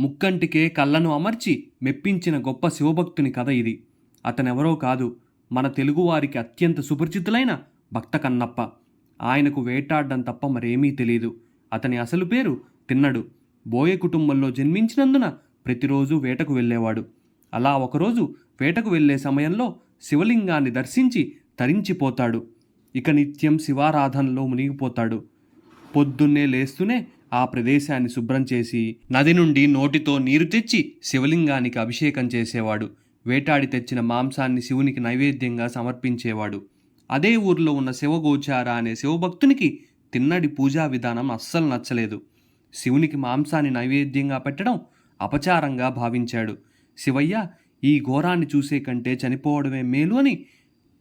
ముక్కంటికే కళ్ళను అమర్చి మెప్పించిన గొప్ప శివభక్తుని కథ ఇది. అతనెవరో కాదు మన తెలుగువారికి అత్యంత సుపరిచితులైన భక్త కన్నప్ప ఆయనకు వేటాడడం తప్ప మరేమీ తెలియదు అతని అసలు పేరు తిన్నడు. బోయ కుటుంబంలో జన్మించినందున ప్రతిరోజు వేటకు వెళ్ళేవాడు. అలా ఒకరోజు వేటకు వెళ్ళే సమయంలో శివలింగాన్ని దర్శించి తరించిపోతాడు. ఇక నిత్యం శివారాధనలో మునిగిపోతాడు. పొద్దున్నే లేస్తూనే ఆ ప్రదేశాన్ని శుభ్రం చేసి నది నుండి నోటితో నీరు తెచ్చి శివలింగానికి అభిషేకం చేసేవాడు. వేటాడి తెచ్చిన మాంసాన్ని శివునికి నైవేద్యంగా సమర్పించేవాడు. అదే ఊర్లో ఉన్న శివగోచార అనే శివభక్తునికి తిన్నడి పూజా విధానం అస్సలు నచ్చలేదు. శివునికి మాంసాన్ని నైవేద్యంగా పెట్టడం అపచారంగా భావించాడు. శివయ్య ఈ ఘోరాన్ని చూసే కంటే చనిపోవడమే మేలు అని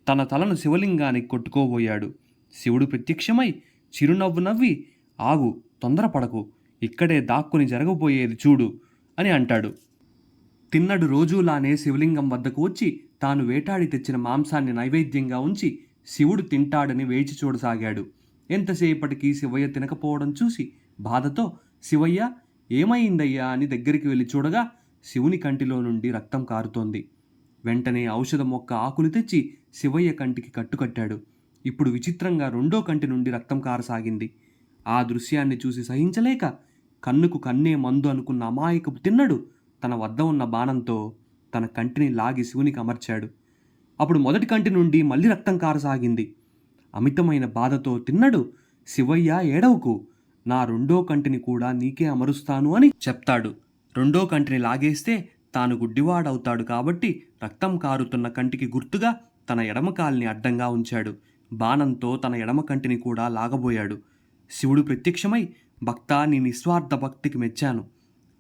తన తలను శివలింగానికి కొట్టుకోబోయాడు. శివుడు ప్రత్యక్షమై చిరునవ్వు నవ్వి ఆగు తొందరపడకు. ఇక్కడే దాక్కుని జరగబోయేది చూడు అని అంటాడు. తిన్నడు రోజులానే శివలింగం వద్దకు వచ్చి తాను వేటాడి తెచ్చిన మాంసాన్ని నైవేద్యంగా ఉంచి శివుడు తింటాడని వేచి చూడసాగాడు. ఎంతసేపటికి శివయ్య తినకపోవడం చూసి బాధతో శివయ్య ఏమైందయ్యా? అని దగ్గరికి వెళ్ళి చూడగా శివుని కంటిలో నుండి రక్తం కారుతోంది. వెంటనే ఔషధ మొక్క ఆకులు తెచ్చి శివయ్య కంటికి కట్టుకట్టాడు. ఇప్పుడు విచిత్రంగా రెండో కంటి నుండి రక్తం కారసాగింది. ఆ దృశ్యాన్ని చూసి సహించలేక కన్నుకు కన్నే మందు అనుకున్న అమాయకపు తిన్నడు తన వద్ద ఉన్న బాణంతో తన కంటిని లాగి శివునికి అమర్చాడు. అప్పుడు మొదటి కంటి నుండి మళ్ళీ రక్తం కారసాగింది. అమితమైన బాధతో తిన్నడు శివయ్య ఏడవకు. నా రెండో కంటిని కూడా నీకే అమరుస్తాను అని చెప్తాడు. రెండో కంటిని లాగేస్తే తాను గుడ్డివాడవుతాడు కాబట్టి రక్తం కారుతున్న కంటికి గుర్తుగా తన ఎడమకాల్ని అడ్డంగా ఉంచాడు. బాణంతో తన ఎడమ కంటిని కూడా లాగబోయాడు. శివుడు ప్రత్యక్షమై భక్త నీ నిస్వార్థ భక్తికి మెచ్చాను.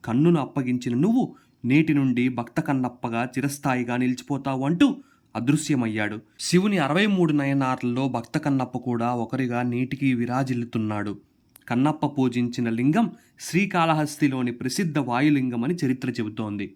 కన్నును అప్పగించిన నువ్వు నేటి నుండి భక్త కన్నప్పగా చిరస్థాయిగా నిలిచిపోతావు అంటూ అదృశ్యమయ్యాడు. శివుని అరవై మూడు నయనార్లలో భక్త కన్నప్ప కూడా ఒకరిగా నేటికి విరాజిల్లుతున్నాడు. కన్నప్ప పూజించిన లింగం శ్రీకాళహస్తిలోని ప్రసిద్ధ వాయులింగం అని చరిత్ర చెబుతోంది.